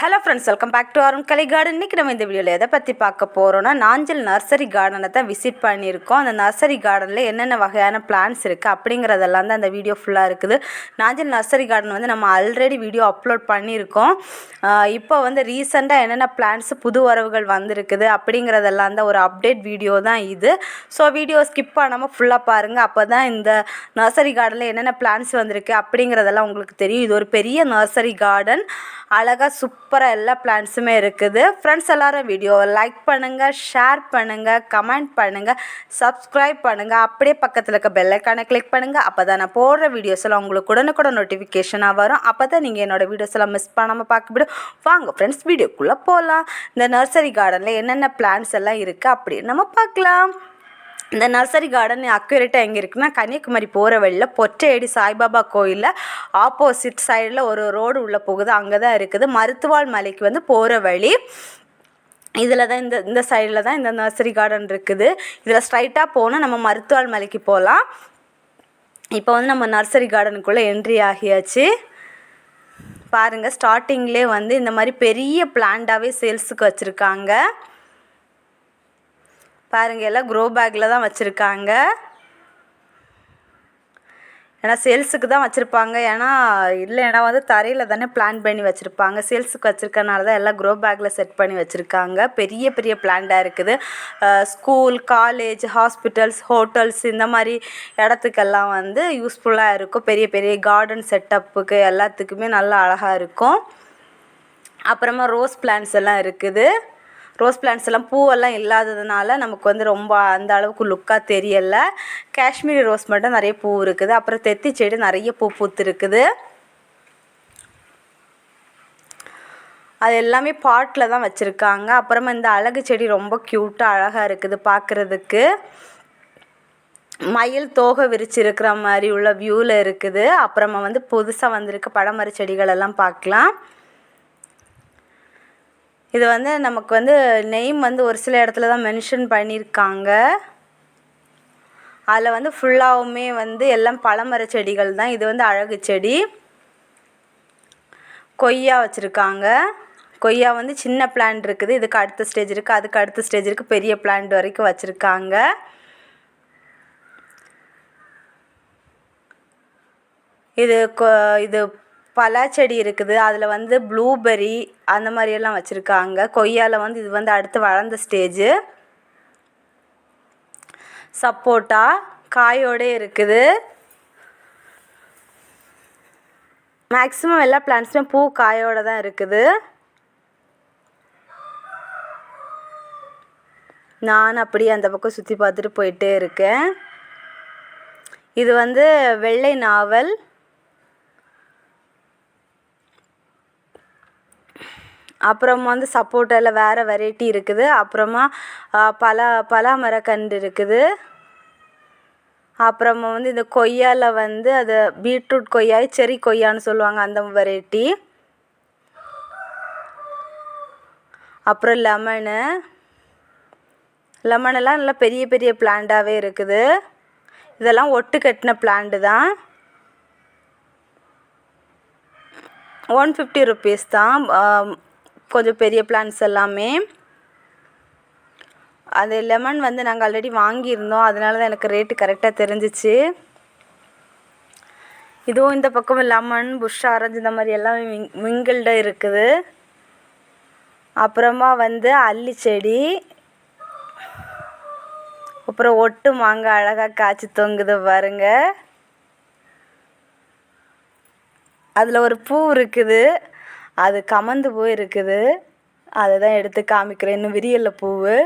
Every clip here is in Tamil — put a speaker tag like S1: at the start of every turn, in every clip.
S1: Hello friends welcome back to Arun Kalai Garden இன்றைக்கி நம்ம இந்த வீடியோவில் எதை பற்றி பார்க்க போகிறோன்னா நாஞ்சல் நர்சரி கார்டனை தான் விசிட் பண்ணியிருக்கோம். அந்த நர்சரி கார்டனில் என்னென்ன வகையான பிளான்ஸ் இருக்குது அப்படிங்கிறதெல்லாம் தான் அந்த வீடியோ ஃபுல்லாக இருக்குது. நாஞ்சல் நர்சரி கார்டன் வந்து நம்ம ஆல்ரெடி வீடியோ அப்லோட் பண்ணியிருக்கோம். இப்போ வந்து ரீசெண்டாக என்னென்ன பிளான்ஸ் புது வரவுகள் வந்திருக்குது அப்படிங்கிறதெல்லாம் தான் ஒரு அப்டேட் வீடியோ தான் இது. ஸோ வீடியோ ஸ்கிப் பண்ணாமல் ஃபுல்லாக பாருங்கள் அப்போ தான் இந்த நர்சரி கார்டனில் என்னென்ன பிளான்ஸ் வந்திருக்கு அப்படிங்கிறதெல்லாம் உங்களுக்கு தெரியும். இது ஒரு பெரிய நர்சரி கார்டன் அழகாக சூப்பராக எல்லா பிளான்ஸுமே இருக்குது. ஃப்ரெண்ட்ஸ் எல்லோரும் வீடியோவை லைக் பண்ணுங்கள் ஷேர் பண்ணுங்கள் கமெண்ட் பண்ணுங்கள் சப்ஸ்கிரைப் பண்ணுங்கள் அப்படியே பக்கத்தில் இருக்க பெல்லைக்கானை கிளிக் பண்ணுங்கள் அப்போ தான் நான் போடுற வீடியோஸ் எல்லாம் உங்களுக்கு உடனுக்குடன் நோட்டிஃபிகேஷனாக வரும். அப்போ தான் நீங்கள் என்னோடய வீடியோஸ் எல்லாம் மிஸ் பண்ணாமல் பார்க்க முடியும். வாங்க ஃப்ரெண்ட்ஸ் வீடியோக்குள்ளே போகலாம் இந்த நர்சரி கார்டனில் என்னென்ன பிளான்ஸ் எல்லாம் இருக்குது அப்படின்னு நம்ம பார்க்கலாம். இந்த நர்சரி கார்டன் அக்யூரேட்டாக எங்கே இருக்குன்னா கன்னியாகுமரி போகிற வழியில் பொற்றையடி சாய்பாபா கோயிலில் ஆப்போசிட் சைடில் ஒரு ரோடு உள்ளே போகுது. அங்கே தான் இருக்குது. மருத்துவாள் மலைக்கு வந்து போகிற வழி. இதில் தான் இந்த இந்த சைடில் தான் இந்த நர்சரி கார்டன் இருக்குது. இதில் ஸ்ட்ரைட்டாக போனால் நம்ம மருத்துவாள் மலைக்கு போகலாம் இப்போ வந்து நம்ம நர்சரி கார்டனுக்குள்ளே என்ட்ரி ஆகியாச்சு. பாருங்கள் ஸ்டார்டிங்லேயே வந்து இந்த மாதிரி பெரிய பிளான்டாகவே சேல்ஸுக்கு வச்சுருக்காங்க. பாருங்க எல்லாம் க்ரோ பேக்கில் தான் வச்சுருக்காங்க. ஏன்னா சேல்ஸுக்கு தான் வச்சுருப்பாங்க. ஏன்னா இல்லைன்னா வந்து தரையில் தானே பிளான் பண்ணி வச்சுருப்பாங்க. சேல்ஸுக்கு வச்சுருக்கனால தான் எல்லாம் க்ரோ பேக்கில் செட் பண்ணி வச்சுருக்காங்க. பெரிய பெரிய பிளான்டாக இருக்குது. ஸ்கூல் காலேஜ் ஹாஸ்பிட்டல்ஸ் ஹோட்டல்ஸ் இந்த மாதிரி இடத்துக்கெல்லாம் வந்து யூஸ்ஃபுல்லாக இருக்கும். பெரிய பெரிய கார்டன் செட்டப்புக்கு எல்லாத்துக்குமே நல்லா அழகாக இருக்கும். அப்புறமா ரோஸ் பிளான்ஸ் எல்லாம் இருக்குது. ரோஸ் பிளான்ஸ் எல்லாம் பூவெல்லாம் இல்லாததுனால நமக்கு வந்து ரொம்ப அந்த அளவுக்கு லுக்காக தெரியலை. காஷ்மீரி ரோஸ் மட்டும் நிறைய பூ இருக்குது. அப்புறம் தெத்தி செடி நிறைய பூ பூத்து இருக்குது அது எல்லாமே பாட்டில் தான் வச்சுருக்காங்க. அப்புறமா இந்த அழகு செடி ரொம்ப க்யூட்டாக அழகாக இருக்குது பார்க்குறதுக்கு மயில் தோகை விரிச்சிருக்கிற மாதிரி உள்ள வியூவில் இருக்குது. அப்புறமா வந்து புதுசாக வந்திருக்க பழமர செடிகள் எல்லாம் பார்க்கலாம். இது வந்து நமக்கு வந்து நெய்ம் வந்து ஒரு சில இடத்துல தான் மென்ஷன் பண்ணியிருக்காங்க. அதில் வந்து ஃபுல்லாகவுமே வந்து எல்லாம் பழமர செடிகள் தான். இது வந்து அழகு செடி. கொய்யா வச்சுருக்காங்க. கொய்யா வந்து சின்ன பிளான்ட் இருக்குது. இதுக்கு அடுத்த ஸ்டேஜ் இருக்குது அதுக்கு அடுத்த ஸ்டேஜ் இருக்குது பெரிய பிளான்ட் வரைக்கும் வச்சுருக்காங்க. இது கொ இது பலாச்செடி செடி இருக்குது. அதில் வந்து ப்ளூபெர்ரி அந்த மாதிரியெல்லாம் வச்சுருக்காங்க. கொய்யாவில் வந்து இது வந்து அடுத்து வளர்ந்த ஸ்டேஜு சப்போட்டா காயோடே இருக்குது. மேக்ஸிமம் எல்லா பிளான்ட்ஸுமே பூ காயோட தான் இருக்குது. நான் அப்படியே அந்த பக்கம் சுற்றி பார்த்துட்டு போயிட்டே இருக்கேன். இது வந்து வெள்ளை நாவல். அப்புறமா வந்து சப்போட்டாவில் வேறு வெரைட்டி இருக்குது. அப்புறமா பலா பலா மரக்கன்று இருக்குது. அப்புறமா வந்து இந்த கொய்யாவில் வந்து அது பீட்ரூட் கொய்யா செரி கொய்யான்னு சொல்லுவாங்க அந்த வெரைட்டி அப்புறம் லெமனு லெமனெல்லாம் நல்லா பெரிய பெரிய பிளான்டாகவே இருக்குது. இதெல்லாம் ஒட்டு கட்டின பிளான்ட்டு தான். ஒன் ஃபிஃப்டி ருபீஸ் தான். கொஞ்சம் பெரிய பிளான்ஸ் எல்லாமே. அது லெமன் வந்து நாங்கள் ஆல்ரெடி வாங்கியிருந்தோம். அதனால தான் எனக்கு ரேட்டு கரெக்டாக தெரிஞ்சிச்சு. இதுவும் இந்த பக்கம் லெமன் புஷ் ஆரஞ்சு இந்த மாதிரி எல்லாமே மிங் மிங்கிள்டாக இருக்குது. அப்புறமா வந்து அல்லி செடி. அப்புறம் ஒட்டு மாங்காய் அழகாக காய்ச்சி தொங்குது பாருங்க. அதில் ஒரு பூ இருக்குது. அது கமந்து போயிருக்குது. அதை தான் எடுத்து காமிக்கிறேன். இன்னும் விரியல்ல பூவு.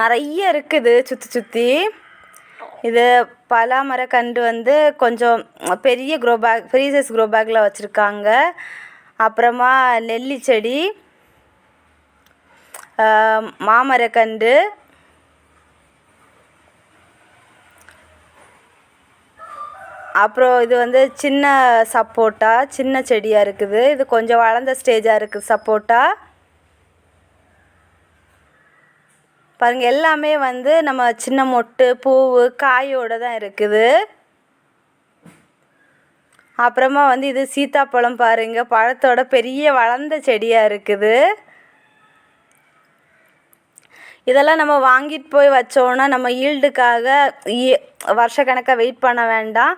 S1: நிறைய இருக்குது சுற்றி சுற்றி இது பலாமரக்கன்று வந்து கொஞ்சம் பெரிய க்ரோ பேக் பெரிய சைஸ் க்ரோ பேக்கில் வச்சுருக்காங்க. அப்புறமா நெல்லி செடி மாமரக்கன்று அப்புறம் இது வந்து சின்ன சப்போட்டா சின்ன செடியாக இருக்குது. இது கொஞ்சம் வளர்ந்த ஸ்டேஜாக இருக்குது சப்போட்டா. பாருங்கள் எல்லாமே வந்து நம்ம சின்ன மொட்டு பூவு காயோடு தான் இருக்குது. அப்புறமா வந்து இது சீத்தாப்பழம் பாருங்கள் பழத்தோட பெரிய வளர்ந்த செடியாக இருக்குது. இதெல்லாம் நம்ம வாங்கிட்டு போய் வச்சோன்னா நம்ம ஈல்டுக்காக வருஷக்கணக்காக வெயிட் பண்ண வேண்டாம்.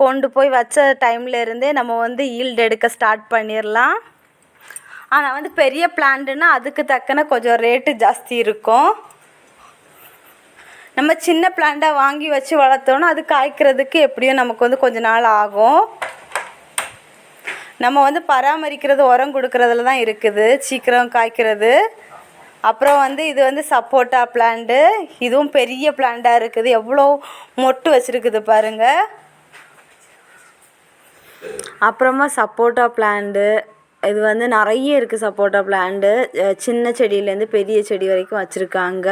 S1: கொண்டு போய் வச்ச டைம்ல இருந்தே நம்ம வந்து ஈல்டு எடுக்க ஸ்டார்ட் பண்ணிடலாம் ஆனால் வந்து பெரிய பிளான்ட்டுன்னா அதுக்கு தக்கன கொஞ்சம் ரேட்டு ஜாஸ்தி இருக்கும். நம்ம சின்ன பிளான்ட்டாக வாங்கி வச்சு வளர்த்தோன்னா அது காய்க்கிறதுக்கு எப்படியும் நமக்கு வந்து கொஞ்ச நாள் ஆகும். நம்ம வந்து பராமரிக்கிறது உரம் கொடுக்கறதுல தான் இருக்குது. சீக்கிரம் காய்க்கிறது. அப்புறம் வந்து இது வந்து சப்போட்டா பிளான்ட்டு இதுவும் பெரிய பிளான்ட்டாக இருக்குது. எவ்வளோ மொட்டு வச்சுருக்குது பாருங்கள் அப்புறமா சப்போட்டா பிளான்ட்டு இது வந்து நிறைய இருக்குது சப்போட்டா பிளான்ட்டு சின்ன செடியிலேருந்து பெரிய செடி வரைக்கும் வச்சுருக்காங்க.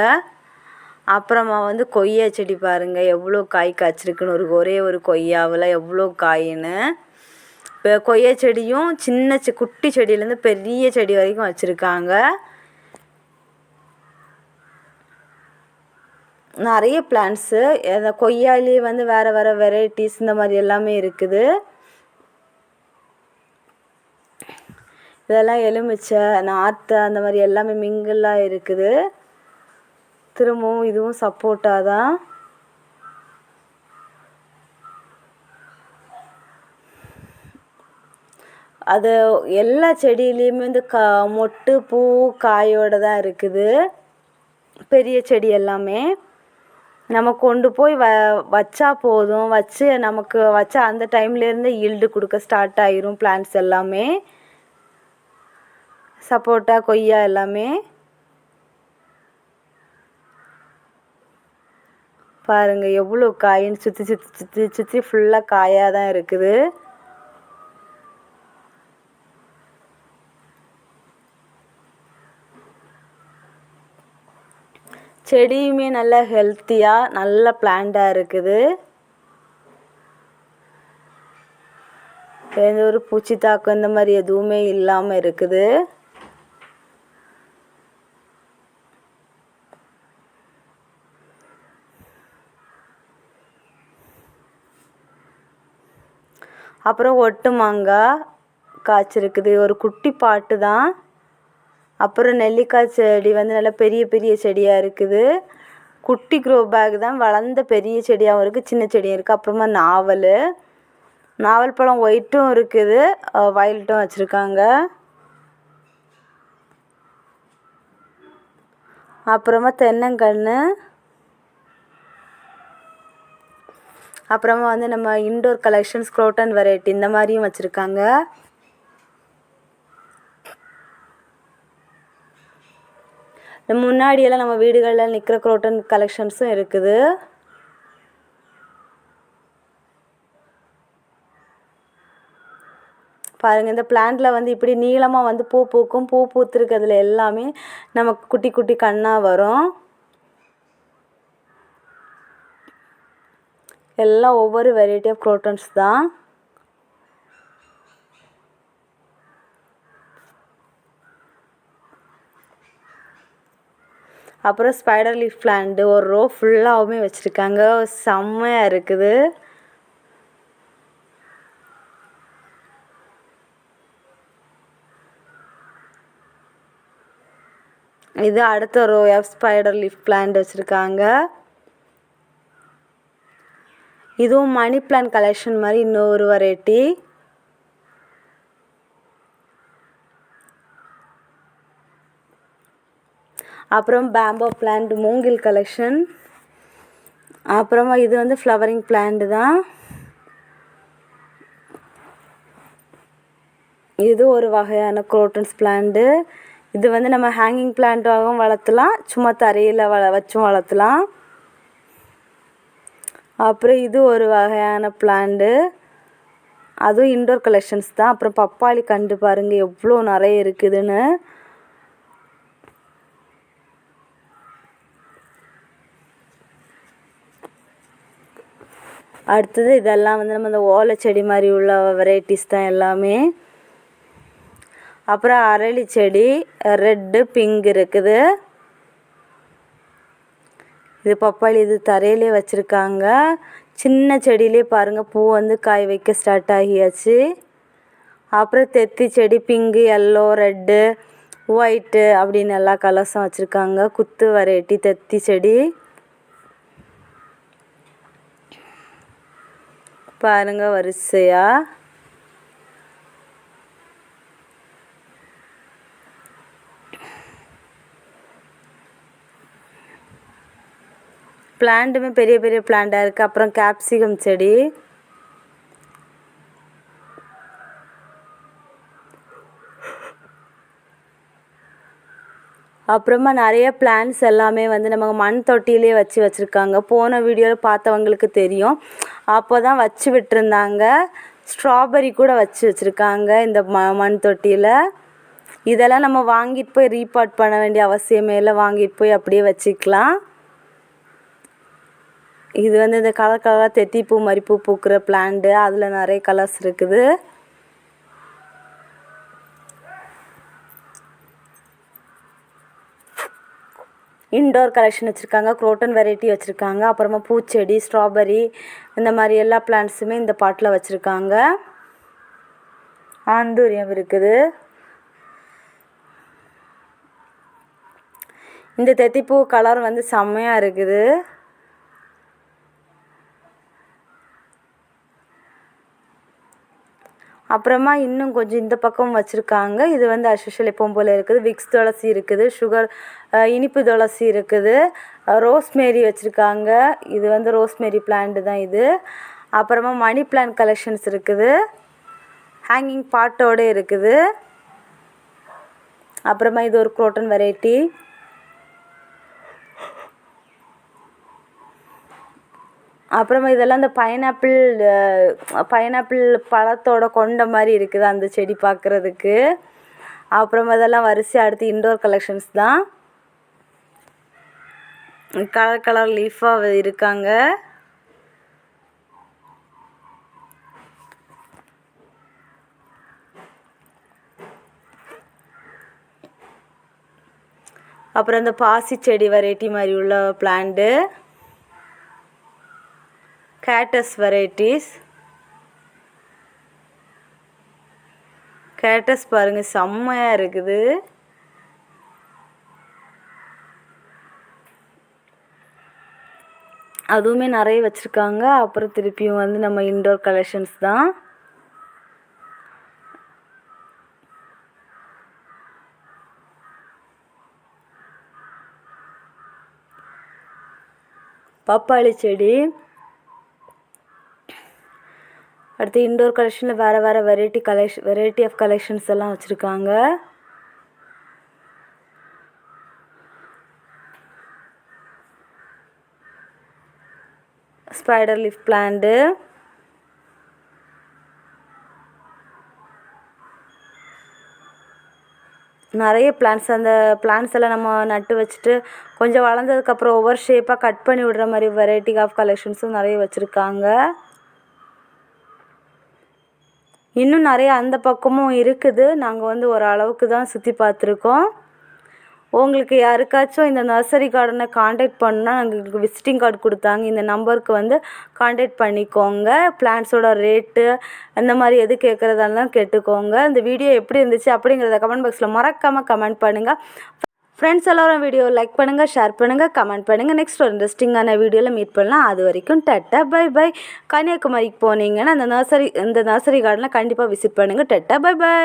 S1: அப்புறமா வந்து கொய்யா செடி பாருங்கள் எவ்வளோ காய் காய்ச்சிருக்குன்னு ஒரு ஒரே ஒரு கொய்யாவில் எவ்வளோ காயின்னு. இப்போ கொய்யா செடியும் சின்ன செ குட்டி செடியிலேருந்து பெரிய செடி வரைக்கும் வச்சுருக்காங்க. நிறைய பிளான்ட்ஸு அந்த கொய்யாலேயே வந்து வேறு வேறு வெரைட்டிஸ் இந்த மாதிரி எல்லாமே இருக்குது. இதெல்லாம் எலுமிச்சை நாற்று அந்த மாதிரி எல்லாமே மிங்கிளாக இருக்குது. திரும்பவும் இதுவும் சப்போட்டாக தான். அது எல்லா செடியிலையுமே வந்து கா மொட்டு பூ காயோட தான் இருக்குது. பெரிய செடி எல்லாமே. நம்ம கொண்டு போய் வ வச்சா போதும். வச்சு நமக்கு வச்ச அந்த டைம்லேருந்து ஈல்டு கொடுக்க ஸ்டார்ட் ஆயிரும் பிளான்ட்ஸ் எல்லாமே. சப்போட்டா கொய்யா எல்லாமே. பாருங்கள் எவ்வளோ காயின்னு சுற்றி சுற்றி சுற்றி சுற்றி ஃபுல்லாக காயாக தான் இருக்குது. செடியுமே நல்லா ஹெல்த்தியாக நல்ல பிளான்டாக இருக்குது. எந்த ஒரு பூச்சி தாக்கம் இந்த மாதிரி எதுவுமே இல்லாமல் இருக்குது. அப்புறம் ஒட்டு மாங்காய் காய்ச்சிருக்குது. ஒரு குட்டி பாட்டு தான். அப்புறம் நெல்லிக்காய் செடி வந்து நல்லா பெரிய பெரிய செடியாக இருக்குது. குட்டி க்ரோ பேக் தான் வளர்ந்த பெரிய செடியாகவும் இருக்குது சின்ன செடியும் இருக்குது அப்புறமா நாவல். நாவல் பழம் ஒயிட்டும் இருக்குது. வயலட்டும் வச்சுருக்காங்க. அப்புறமா தென்னங்கன்று. அப்புறமா வந்து நம்ம இண்டோர் கலெக்ஷன்ஸ் க்ரோட்டன் வெரைட்டி இந்த மாதிரியும் வச்சுருக்காங்க. முன்னாடியெல்லாம் நம்ம வீடுகளில் நிற்கிற குரோட்டன் கலெக்ஷன்ஸும் இருக்குது. பாருங்கள் இந்த பிளான்ட்டில் வந்து இப்படி நீளமாக வந்து பூ பூக்கும் பூ பூத்துருக்கிறதுல எல்லாமே நமக்கு குட்டி குட்டி கண்ணாக வரும். எல்லாம் ஒவ்வொரு வெரைட்டி ஆஃப் குரோட்டன்ஸ் தான். அப்புறம் ஸ்பைடர் லீஃப் பிளான்ட்டு ஒரு ரோ ஃபுல்லாகவுமே வச்சுருக்காங்க. செம்மையாக இருக்குது. இது அடுத்த row of spider leaf plant வச்சுருக்காங்க. இதுவும் மணி பிளான் கலெக்ஷன் மாதிரி இன்னொரு வெரைட்டி அப்புறம் பேம்போ பிளான்ட் மூங்கில் கலெக்ஷன் அப்புறமா இது வந்து ஃப்ளவரிங் பிளான்ட் தான். இது ஒரு வகையான குரோட்டன்ஸ் பிளான்ட்டு இது வந்து நம்ம ஹேங்கிங் பிளான்ட்டாகவும் வளர்த்தலாம். சும்மா தரையில் வள வச்சும் வளர்த்தலாம். அப்புறம் இது ஒரு வகையான பிளான்ட்டு அதுவும் இன்டோர் கலெக்ஷன்ஸ் தான். அப்புறம் பப்பாளி கண்டு பாருங்கள் எவ்வளோ நிறைய இருக்குதுன்னு. அடுத்தது இதெல்லாம் வந்து நம்ம இந்த ஓலை செடி மாதிரி உள்ள வெரைட்டிஸ் தான் எல்லாமே. அப்புறம் அரளி செடி ரெட்டு பிங்க் இருக்குது. இது பப்பாளி இது தரையிலே வச்சுருக்காங்க. சின்ன செடியிலே பாருங்கள் பூ வந்து காய் வைக்க ஸ்டார்ட் ஆகியாச்சு. அப்புறம் தெத்தி செடி பிங்கு எல்லோ ரெட்டு ஒயிட்டு அப்படின்னு எல்லா கலர்ஸும் வச்சுருக்காங்க. குத்து வெரைட்டி தெத்தி செடி. பாருங்க வரிசையாக பிளான்ட்டுமே பெரிய பெரிய பிளான்ட்டாக இருக்குது அப்புறம் கேப்சிகம் செடி. அப்புறமா நிறைய பிளான்ஸ் எல்லாமே வந்து நம்ம மண் தொட்டிலே வச்சு வச்சுருக்காங்க. போன வீடியோவில் பார்த்தவங்களுக்கு தெரியும். அப்போ தான் வச்சு விட்டுருந்தாங்க. ஸ்ட்ராபெரி கூட வச்சு வச்சுருக்காங்க இந்த ம மண் தொட்டியில். இதெல்லாம் நம்ம வாங்கிட்டு போய் ரீபாட் பண்ண வேண்டிய அவசியமே இல்லை. வாங்கிட்டு போய் அப்படியே வச்சுக்கலாம். இது வந்து இந்த கலர் கலராக தெத்திப்பூ மாதிரி பூ பூக்கிற பிளான்ட்டு அதில் நிறைய கலர்ஸ் இருக்குது. இன்டோர் கலெக்ஷன் வச்சுருக்காங்க குரோட்டன் வெரைட்டி வச்சுருக்காங்க அப்புறமா பூச்செடி ஸ்ட்ராபெரி இந்த மாதிரி எல்லா பிளான்ட்ஸுமே இந்த பாட்டில் வச்சுருக்காங்க. ஆந்தூரியம் இருக்குது. இந்த தெத்திப்பூ கலர் வந்து செம்மையாக இருக்குது. அப்புறமா இன்னும் கொஞ்சம் இந்த பக்கம் வச்சுருக்காங்க. இது வந்து அஸ்யூஷுவல் எப்பவும் போல் இருக்குது. விக்ஸ் துளசி இருக்குது சுகர் இனிப்பு துளசி இருக்குது. ரோஸ்மேரி வச்சுருக்காங்க. இது வந்து ரோஸ்மேரி பிளான்ட் தான் இது. அப்புறமா மணி பிளான்ட் கலெக்ஷன்ஸ் இருக்குது. ஹேங்கிங் பாட்டோடு இருக்குது. அப்புறமா இது ஒரு குரோட்டன் வெரைட்டி அப்புறமா இதெல்லாம் இந்த பைனாப்பிள் பைனாப்பிள் பழத்தோட கொண்ட மாதிரி இருக்குது அந்த செடி பார்க்குறதுக்கு. அப்புறமா இதெல்லாம் வரிசையாக அடுத்து இன்டோர் கலெக்ஷன்ஸ் தான். கலர் கலர் லீஃபாக இருக்காங்க. அப்புறம் இந்த பாசி செடி வெரைட்டி மாதிரி உள்ள பிளான்ட்டு கேட்டஸ் வெரைட்டிஸ் கேட்டஸ் பாருங்கள் செம்மையாக இருக்குது. அதுவுமே நிறைய வச்சுருக்காங்க. அப்புறம் திருப்பியும் வந்து நம்ம இன்டோர் கலெக்ஷன்ஸ் தான். பப்பாளி செடி. அடுத்து இன்டோர் கலெக்ஷனில் வேறு வேறு variety collection variety of collections எல்லாம் வச்சுருக்காங்க. ஸ்பைடர் லீஃப் பிளான்ட்டு நிறைய பிளான்ஸ் அந்த பிளான்ஸ் எல்லாம் நம்ம நட்டு வச்சுட்டு கொஞ்சம் வளர்ந்ததுக்கப்புறம் ஒவ்வொரு ஷேப்பாக கட் பண்ணி விடுற மாதிரி வெரைட்டி ஆஃப் கலெக்ஷன்ஸும் நிறைய வச்சுருக்காங்க. இன்னும் நிறையா அந்த பக்கமும் இருக்குது. நாங்கள் வந்து ஒரு அளவுக்கு தான் சுற்றி பார்த்துருக்கோம். உங்களுக்கு யாருக்காச்சும் இந்த நர்சரி கார்டனை காண்டாக்ட் பண்ணால் எங்களுக்கு விசிட்டிங் கார்டு கொடுத்தாங்க. இந்த நம்பருக்கு வந்து காண்டாக்ட் பண்ணிக்கோங்க. பிளான்ஸோட ரேட்டு அந்த மாதிரி எது கேட்குறதெல்லாம் கேட்டுக்கோங்க. இந்த வீடியோ எப்படி இருந்துச்சு அப்படிங்கிறத கமெண்ட் பாக்ஸில் மறக்காமல் கமெண்ட் பண்ணுங்கள் ஃப்ரெண்ட்ஸ் எல்லோரும் வீடியோ லைக் பண்ணுங்கள் ஷேர் பண்ணுங்கள் கமெண்ட் பண்ணுங்கள் நெக்ஸ்ட் ஒரு இன்ட்ரெஸ்டிங்கான வீடியோவில் மீட் பண்ணலாம். அது வரைக்கும் டட்டா பை பை கன்னியாகுமரிக்கு போனீங்கன்னா அந்த நர்சரி இந்த நர்சரி கார்டனில் கண்டிப்பாக விசிட் பண்ணுங்கள் டட்டா பை பை